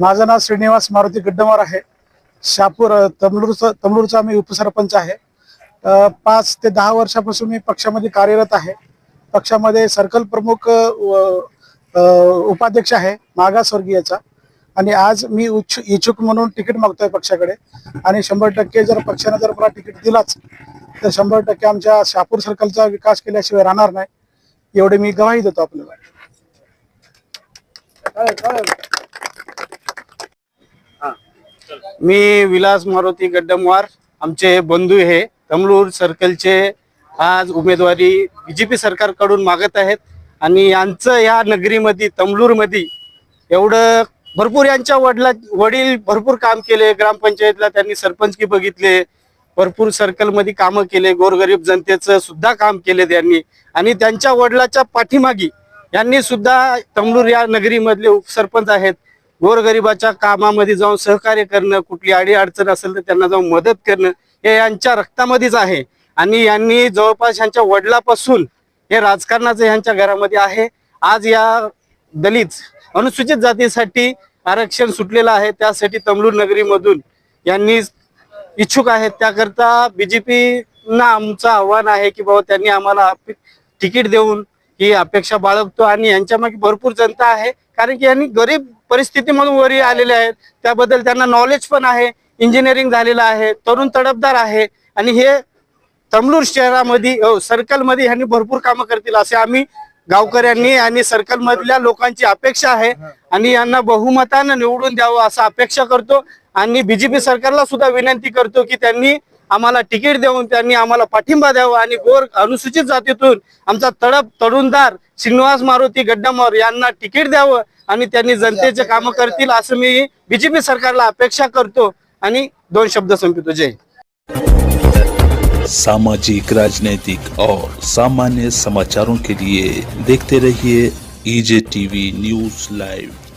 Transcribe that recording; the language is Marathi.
माझं नाव श्रीनिवास मारुती गड्डमार आहे. शापूर तमलूरचा तमलूरचा मी उपसरपंच आहे. पाच ते दहा वर्षापासून मी पक्षामध्ये कार्यरत आहे. पक्षामध्ये सर्कल प्रमुख उपाध्यक्ष आहे मागासवर्गीयाचा आणि आज मी उच्छ इच्छुक म्हणून तिकीट मागतोय पक्षाकडे. आणि शंभर टक्के जर पक्षाने जर मला तिकीट दिलाच तर शंभर टक्के आमच्या शापूर सर्कलचा विकास केल्याशिवाय राहणार नाही. एवढे मी गवाही देतो आपल्याला. मी विलास मारुती गड्डमवार आमचे बंधू हे तमलूर सर्कलचे आज उमेदवारी बी जे पी सरकारकडून मागत आहेत. आणि यांचं या नगरीमध्ये तमलूरमध्ये एवढं भरपूर यांच्या वडिला वडील भरपूर काम केले. ग्रामपंचायतला त्यांनी सरपंचकी बघितले. भरपूर सर्कलमध्ये कामं केले. गोरगरीब जनतेचं सुद्धा काम केले त्यांनी. आणि त्यांच्या वडिलाच्या पाठीमागी यांनी सुद्धा तमलूर या नगरीमधले उपसरपंच आहेत. गोरगरिबाच्या कामामध्ये जाऊन सहकार्य करणं कुठली अडी अडचण असेल तर त्यांना जाऊन मदत करणं हे यांच्या रक्तामध्येच आहे. आणि यांनी जवळपास यांच्या वडिलापासून हे राजकारणाचं यांच्या घरामध्ये आहे. आज या दलित अनुसूचित जातीसाठी आरक्षण सुटलेलं आहे. त्यासाठी तमलूर नगरीमधून यांनी इच्छुक आहेत. त्याकरता बीजेपीना आमचं आव्हान आहे की बाबा त्यांनी आम्हाला तिकीट देऊन ही अपेक्षा बाळगतो. आणि यांच्या मागे भरपूर जनता आहे. कारण की यांनी गरीब परिस्थितीमधून वरी आलेले आहेत. त्याबद्दल त्यांना नॉलेज पण आहे. इंजिनिअरिंग झालेलं आहे. तरुण तडफदार आहे. आणि हे तमलूर शहरामध्ये हो, सर्कलमध्ये ह्यांनी भरपूर कामं करतील असे आम्ही गावकऱ्यांनी आणि सर्कल मधल्या लोकांची अपेक्षा आहे. आणि यांना बहुमतानं निवडून द्यावं असं अपेक्षा करतो. आणि बीजेपी सरकारला सुद्धा विनंती करतो की त्यांनी आम्हाला तिकीट देऊन त्यांनी आम्हाला पाठिंबा द्यावा आणि गोर अनुसूचित जातीतून आमचा तडप तरुणदार श्रीनिवास मारुती गड्डामोर यांना तिकीट द्यावं आणि त्यांनी जनतेचे कामं करतील असं मी बीजेपी सरकारला अपेक्षा करतो आणि दोन शब्द संपितो जय सामाजिक राजनीतिक और सामान्य समाचारों के लिए देखते रहिए ईजे टीवी न्यूज लाइव